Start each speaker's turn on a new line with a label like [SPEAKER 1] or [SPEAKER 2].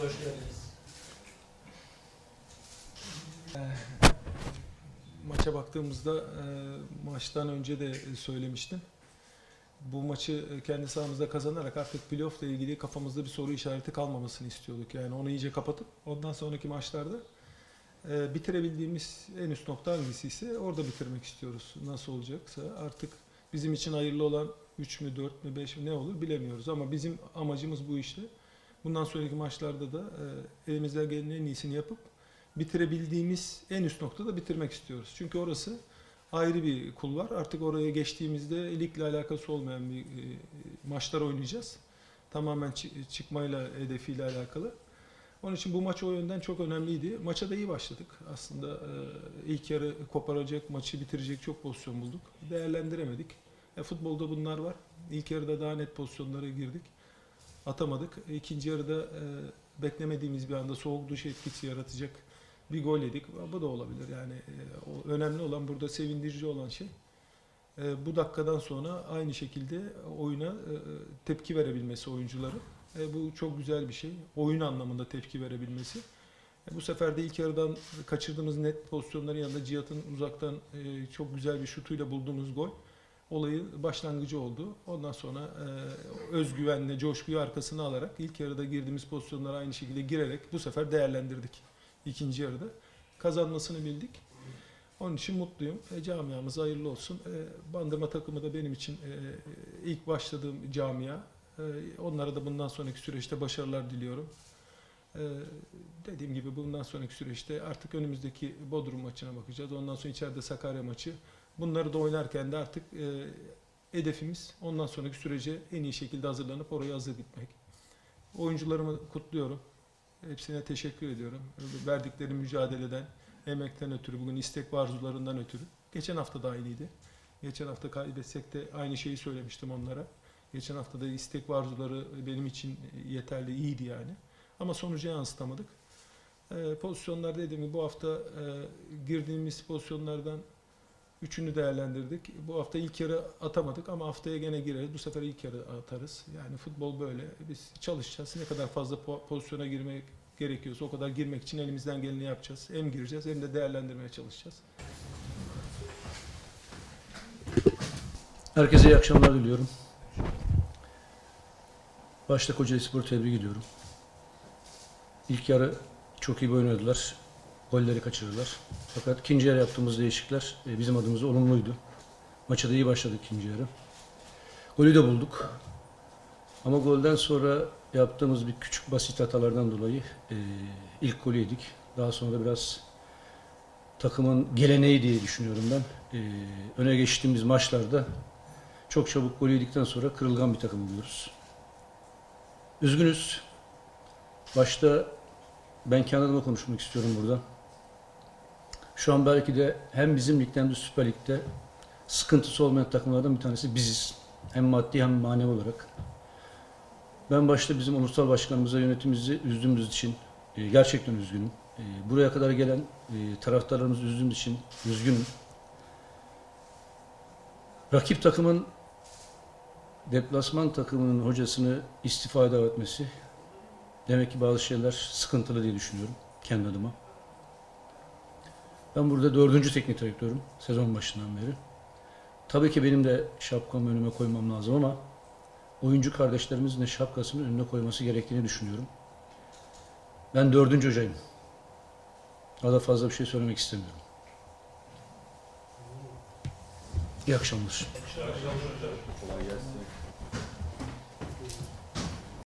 [SPEAKER 1] hoş geldiniz.
[SPEAKER 2] Maça baktığımızda e, maçtan önce de söylemiştim. Bu maçı kendi sahamızda kazanarak artık playoff ile ilgili kafamızda bir soru işareti kalmamasını istiyorduk. Yani onu iyice kapatıp ondan sonraki maçlarda e, bitirebildiğimiz en üst nokta hangisi ise orada bitirmek istiyoruz. Nasıl olacaksa artık bizim için hayırlı olan 3 mü 4 mü 5 mi ne olur bilemiyoruz ama bizim amacımız bu işte. Bundan sonraki maçlarda da e, elimizden gelenin en iyisini yapıp bitirebildiğimiz en üst noktada bitirmek istiyoruz. Çünkü orası ayrı bir kulvar. Artık oraya geçtiğimizde ligle alakası olmayan bir e, maçlar oynayacağız. Tamamen çı- çıkmayla hedefiyle alakalı. Onun için bu maç o yönden çok önemliydi. Maça da iyi başladık. Aslında e, ilk yarı koparacak, maçı bitirecek çok pozisyon bulduk. Değerlendiremedik. E, futbolda bunlar var. İlk yarıda daha net pozisyonlara girdik. Atamadık. E, İkinci yarıda e, beklemediğimiz bir anda soğuk duş etkisi yaratacak bir gol yedik. Bu da olabilir. Yani e, o önemli olan burada sevindirici olan şey e, bu dakikadan sonra aynı şekilde oyuna e, tepki verebilmesi oyuncuların. E, bu çok güzel bir şey. Oyun anlamında tepki verebilmesi. E, bu sefer de ilk yarıdan kaçırdığımız net pozisyonların yanında Cihat'ın uzaktan e, çok güzel bir şutuyla bulduğumuz gol olayın başlangıcı oldu. Ondan sonra e, özgüvenle, coşkuyu arkasına alarak ilk yarıda girdiğimiz pozisyonlara aynı şekilde girerek bu sefer değerlendirdik ikinci yarıda. Kazanmasını bildik. Onun için mutluyum. E, camiamız hayırlı olsun. E, Bandırma takımı da benim için e, ilk başladığım camia. E, onlara da bundan sonraki süreçte başarılar diliyorum. E, dediğim gibi bundan sonraki süreçte artık önümüzdeki Bodrum maçına bakacağız. Ondan sonra içeride Sakarya maçı. Bunları da oynarken de artık e, hedefimiz ondan sonraki sürece en iyi şekilde hazırlanıp oraya hazır gitmek. Oyuncularımı kutluyorum. Hepsine teşekkür ediyorum. Verdikleri mücadeleden, emekten ötürü, bugün istek ve arzularından ötürü. Geçen hafta da aynıydı. Geçen hafta kaybetsek de aynı şeyi söylemiştim onlara. Geçen hafta da istek ve arzuları benim için yeterli, iyiydi yani. Ama sonuca yansıtamadık. Ee, pozisyonlar dediğim gibi bu hafta e, girdiğimiz pozisyonlardan üçünü değerlendirdik. Bu hafta ilk yarı atamadık ama haftaya gene gireriz. Bu sefer ilk yarı atarız. Yani futbol böyle. Biz çalışacağız. Ne kadar fazla po- pozisyona girmek gerekiyorsa o kadar girmek için elimizden geleni yapacağız. Hem gireceğiz hem de değerlendirmeye çalışacağız.
[SPEAKER 3] Herkese iyi akşamlar diliyorum. Başta Kocaeli Spor'u tebrik ediyorum. İlk yarı çok iyi oynadılar. Golleri kaçırdılar. Fakat ikinci yarı yaptığımız değişiklikler e, bizim adımıza olumluydu. Maça da iyi başladık ikinci yarı. Golü de bulduk. Ama golden sonra yaptığımız bir küçük basit hatalardan dolayı e, ilk golü yedik. Daha sonra da biraz takımın geleneği diye düşünüyorum ben. E, öne geçtiğimiz maçlarda çok çabuk gol yedikten sonra kırılgan bir takım oluyoruz. Üzgünüz. Başta ben kendi adıma konuşmak istiyorum burada. Şu an belki de hem bizim ligden hem de Süper Lig'de sıkıntısı olmayan takımlardan bir tanesi biziz. Hem maddi hem manevi olarak. Ben başta bizim ulusal başkanımıza yönetimimizi üzdüğümüz için e, gerçekten üzgünüm. E, buraya kadar gelen e, taraftarlarımızı üzdüğümüz için üzgünüm. Rakip takımın deplasman takımının hocasını davet etmesi demek ki bazı şeyler sıkıntılı diye düşünüyorum kendi adıma. Ben burada dördüncü teknik direktörüm sezon başından beri. Tabii ki benim de şapkamı önüme koymam lazım ama oyuncu kardeşlerimizin de şapkasını önüne koyması gerektiğini düşünüyorum. Ben dördüncü hocayım. Daha da fazla bir şey söylemek istemiyorum. İyi akşamlar.